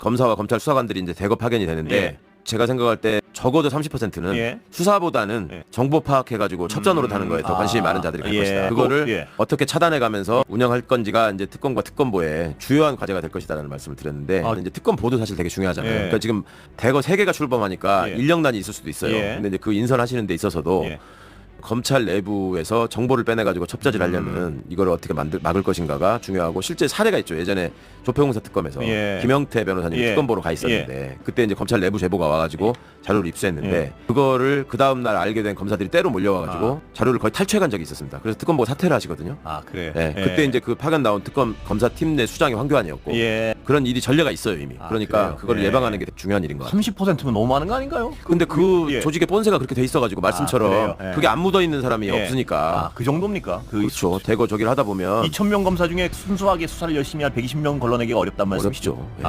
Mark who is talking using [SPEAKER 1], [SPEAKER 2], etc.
[SPEAKER 1] 검사와 검찰 수사관들이 이제 대거 파견이 되는데
[SPEAKER 2] 예.
[SPEAKER 1] 제가 생각할 때 적어도 30%는
[SPEAKER 2] 예.
[SPEAKER 1] 수사보다는
[SPEAKER 2] 예.
[SPEAKER 1] 정보 파악해가지고 첩전으로 타는 거에 더
[SPEAKER 2] 아.
[SPEAKER 1] 관심이 많은 자들이 갈
[SPEAKER 2] 예.
[SPEAKER 1] 것이다. 그거를
[SPEAKER 2] 꼭, 예.
[SPEAKER 1] 어떻게 차단해가면서 운영할 건지가 이제 특검과 특검보의 주요한 과제가 될 것이다라는 말씀을 드렸는데
[SPEAKER 2] 아.
[SPEAKER 1] 이제 특검보도 사실 되게 중요하잖아요.
[SPEAKER 2] 예.
[SPEAKER 1] 그러니까 지금 대거 세 개가 출범하니까
[SPEAKER 2] 예.
[SPEAKER 1] 인력난이 있을 수도 있어요.
[SPEAKER 2] 예.
[SPEAKER 1] 근데 이제 그 인선하시는 데 있어서도
[SPEAKER 2] 예.
[SPEAKER 1] 검찰 내부에서 정보를 빼내가지고 첩자질하려면
[SPEAKER 2] 음.
[SPEAKER 1] 이걸 어떻게 만들, 막을 것인가가 중요하고 실제 사례가 있죠. 예전에 조폐공사 특검에서
[SPEAKER 2] 예.
[SPEAKER 1] 김영태 변호사님이
[SPEAKER 2] 예.
[SPEAKER 1] 특검 보러 가 있었는데 그때 이제 검찰 내부 제보가 와가지고 자료를 입수했는데
[SPEAKER 2] 예.
[SPEAKER 1] 그거를 그 다음 날 알게 된 검사들이 때로 몰려와가지고 자료를 거의 탈취해간 적이 있었습니다. 그래서 특검 보고 사퇴를 하시거든요.
[SPEAKER 2] 아 그래.
[SPEAKER 1] 네, 그때 이제 그 파견 나온 특검 검사 팀 내 수장이 황교안이었고
[SPEAKER 2] 예.
[SPEAKER 1] 그런 일이 전례가 있어요 이미.
[SPEAKER 2] 아,
[SPEAKER 1] 그러니까
[SPEAKER 2] 그래요?
[SPEAKER 1] 그걸
[SPEAKER 2] 예.
[SPEAKER 1] 예방하는 게 중요한 일인 것 같아요.
[SPEAKER 2] 30%면 너무 많은 거 아닌가요?
[SPEAKER 1] 근데 그
[SPEAKER 2] 예.
[SPEAKER 1] 조직의 본세가 그렇게 돼 있어가지고 말씀처럼
[SPEAKER 2] 그래요? 예.
[SPEAKER 1] 그게 안 묻어 있는 사람이
[SPEAKER 2] 예.
[SPEAKER 1] 없으니까
[SPEAKER 2] 아, 그 정도입니까? 그
[SPEAKER 1] 그렇죠. 대거 저기를 하다 보면
[SPEAKER 2] 2,000명 검사 중에 순수하게 수사를 열심히 할 120명 걸러내기가 어렵단 말씀이시죠?
[SPEAKER 1] 어렵죠. 예.